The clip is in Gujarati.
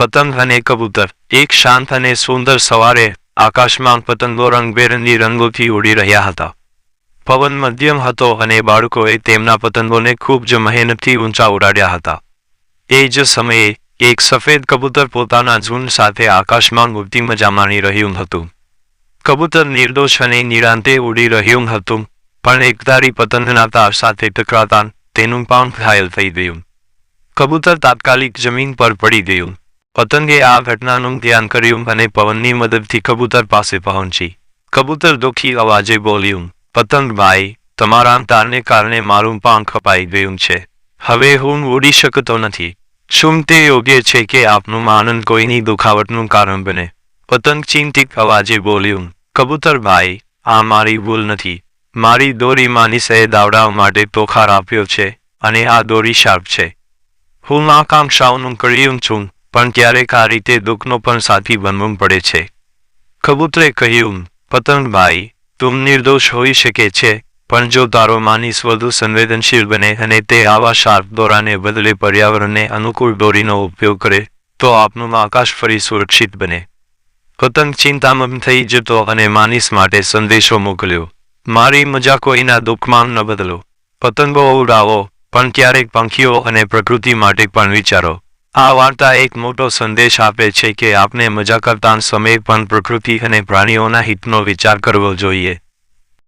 પતંગ અને કબૂતર. એક શાંત અને સુંદર સવારે આકાશમાં પતંગો રંગબેરંગી રંગોથી ઉડી રહ્યા હતા. પવન મધ્યમ હતો અને બાળકોએ તેમના પતંગોને ખૂબ જ મહેનતથી ઊંચા ઉડાડ્યા હતા. એ જ સમયે એક સફેદ કબૂતર પોતાના ઝુંડ સાથે આકાશમાં ઉડતી મજા માણી રહ્યું હતું. કબૂતર નિર્દોષ અને નિરાંતે ઉડી રહ્યું હતું, પણ એકધારી પતંગના તાર સાથે ટકરાતા તેનું પાંખ ઘાયલ થઈ ગયું. કબૂતર તાત્કાલિક જમીન પર પડી ગયું. પતંગે આ ઘટનાનું ધ્યાન કર્યું અને પવનની મદદથી કબૂતર પાસે પહોંચી. કબૂતર દુઃખી અવાજે બોલ્યું પતંગભાઈ તમારા તારને કારણે મારું પાંખ કપાઈ ગયું છે. હવે હું ઉડી શકતો નથી. શું તે યોગ્ય છે કે આપનું આનંદ કોઈની દુખાવટનું કારણ બને? પતંગ ચિંતિત અવાજે બોલ્યું કબૂતરભાઈ આ મારી ભૂલ નથી. મારી દોરી માનીસે દાવડા માટે તોખાર આપ્યો છે અને આ દોરી શાર્પ છે. હું આકાંક્ષાઓનું કર્યું છું. પણ ક્યારેક આ રીતે દુઃખનો પણ સાથી બનવું પડે છે. કબૂતરે કહ્યું પતંગભાઈ તું નિર્દોષ હોઈ શકે છે, પણ જો તારો માનીસ વધુ સંવેદનશીલ બને અને તે આવા શાર્પ દોરાને બદલે પર્યાવરણને અનુકૂળ દોરીનો ઉપયોગ કરે, તો આપનું આકાશ ફરી સુરક્ષિત બને. પતંગ ચિંતામગ્ન થઈ જતો અને માનીસ માટે સંદેશો મોકલ્યો, મારી મજા કોઈના દુઃખમાં ન બદલો. પતંગો ઉડાવો, પણ ક્યારેક પંખીઓ અને પ્રકૃતિ માટે પણ વિચારો. આ વાર્તા એક મોટો સંદેશ આપે છે કે આપણે મજા કરતા સમયે પણ પ્રકૃતિ અને પ્રાણીઓના હિતનો વિચાર કરવો જોઈએ.